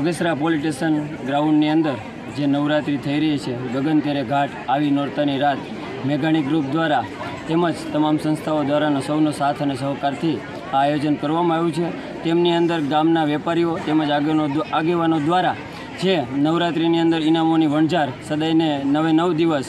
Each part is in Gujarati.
બગસરા પોલીસ સ્ટેશન ગ્રાઉન્ડની અંદર જે નવરાત્રિ થઈ રહી છે ગગન તેરે ઘાટ આવી નોરતાની રાત મેઘાણી ગ્રુપ દ્વારા તેમજ તમામ સંસ્થાઓ દ્વારાનો સૌનો સાથ અને સહકારથી આ આયોજન કરવામાં આવ્યું છે. તેમની અંદર ગામના વેપારીઓ તેમજ આગેવાનો આગેવાનો દ્વારા જે નવરાત્રિની અંદર ઇનામોની વણઝાર સદાયને નવે નવ દિવસ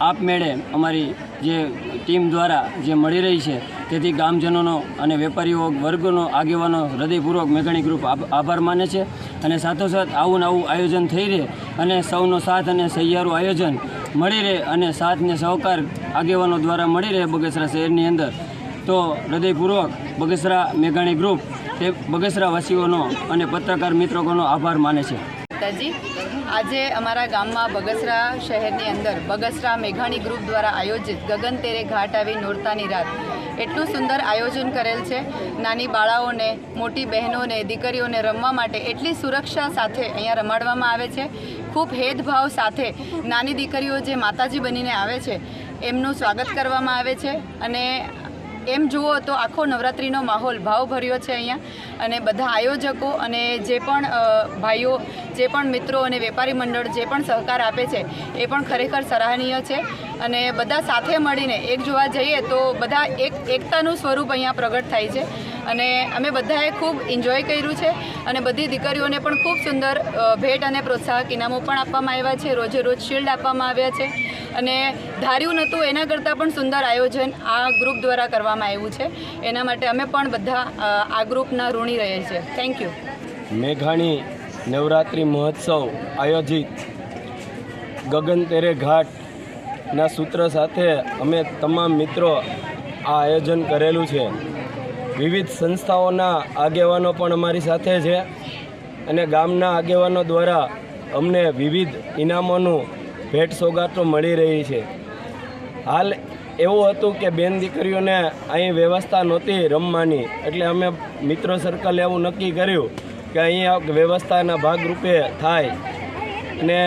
આપમેળે અમારી જે ટીમ દ્વારા જે મળી રહી છે તેથી ગામજનોનો અને વેપારીઓ વર્ગનો આગેવાનો હૃદયપૂર્વક મેઘાણી ગ્રુપ આભાર માને છે અને સાથોસાથ આવું આવું આયોજન થઈ રહે અને સૌનો સાથ અને સહિયારું આયોજન મળી રહે અને સાથને સહકાર આગેવાનો દ્વારા મળી રહે બગસરા શહેરની અંદર. તો હૃદયપૂર્વક બગસરા મેઘાણી ગ્રુપ તે બગસરાવાસીઓનો અને પત્રકાર મિત્રોનો આભાર માને છે. માતાજી આજે અમારા ગામમાં બગસરા શહેરની અંદર બગસરા મેઘાણી ગ્રુપ દ્વારા આયોજિત ગગન તેરે ઘાટ આવી નોરતાની રાત. એટલું સુંદર આયોજન કરેલ છે. નાની બાળાઓને, મોટી બહેનોને, દીકરીઓને રમવા માટે એટલી સુરક્ષા સાથે અહીંયા રમાડવામાં આવે છે. ખૂબ હેદભાવ સાથે નાની દીકરીઓ જે માતાજી બનીને આવે છે, એમનું સ્વાગત કરવામાં આવે છે અને એમ જુઓ તો આખો નવરાત્રિનો માહોલ ભાવભર્યો છે અહીંયા. અને બધા આયોજકો અને જે પણ ભાઈઓ, જે પણ મિત્રો અને વેપારી મંડળ જે પણ સહકાર આપે છે, એ પણ ખરેખર સરાહનીય છે. અને બધા સાથે મળીને એક જોવા જઈએ તો બધા એક, એકતાનું સ્વરૂપ અહીંયા પ્રગટ થાય છે. અને અમે બધાએ ખૂબ એન્જોય કર્યું છે અને બધી દીકરીઓને પણ ખૂબ સુંદર ભેટ અને પ્રોત્સાહક ઇનામો પણ આપવામાં આવ્યા છે. રોજે રોજ શિલ્ડ આપવામાં આવ્યા છે. અને ધાર્યું નહોતું, એના કરતાં પણ સુંદર આયોજન આ ગ્રુપ દ્વારા કરવામાં આવ્યું છે. એના માટે અમે પણ બધા આ ગ્રુપના ઋણી રહીએ છીએ. થેન્ક યુ મેઘાણી નવરાત્રિ મહોત્સવ આયોજિત. ગગન તેરે ઘાટના સૂત્ર સાથે અમે તમામ મિત્રો આ આયોજન કરેલું છે. વિવિધ સંસ્થાઓના આગેવાનો પણ અમારી સાથે છે અને ગામના આગેવાનો દ્વારા અમને વિવિધ ઇનામોનું ભેટ સોગાતો મળી રહી છે. હાલ એવું હતું કે બેન દીકરીઓને અહીં વ્યવસ્થા નહોતી રમવાની. એટલે અમે મિત્રો સર્કલે એવું નક્કી કર્યું કે અહીંયા વ્યવસ્થાના ભાગરૂપે થાય. અને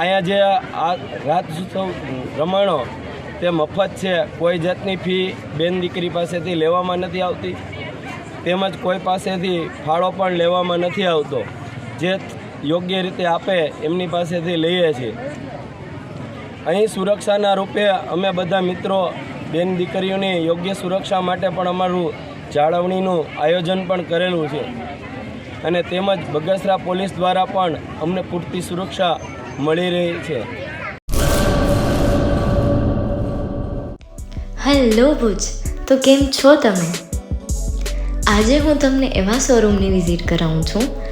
અહીંયા જે આ રાત ઉત્સવ રમાણો તે મફત છે. કોઈ જાતની ફી બેન દીકરી પાસેથી લેવામાં નથી આવતી. તેમજ કોઈ પાસેથી ફાળો પણ લેવામાં નથી આવતો. જે યોગ્ય રીતે આપે એમની પાસેથી લઈએ છીએ. અહીં સુરક્ષાના રૂપે અમે બધા મિત્રો, બેન દીકરીઓની યોગ્ય સુરક્ષા માટે પણ અમારું જાળવણીનું આયોજન પણ કરેલું છે. અને તેમજ બગસરા પોલીસ દ્વારા પણ અમને પૂરતી સુરક્ષા મળી રહી છે. હેલો ભુજ, તો કેમ છો તમે? આજે હું તમને એવા શોરૂમની વિઝિટ કરાવું છું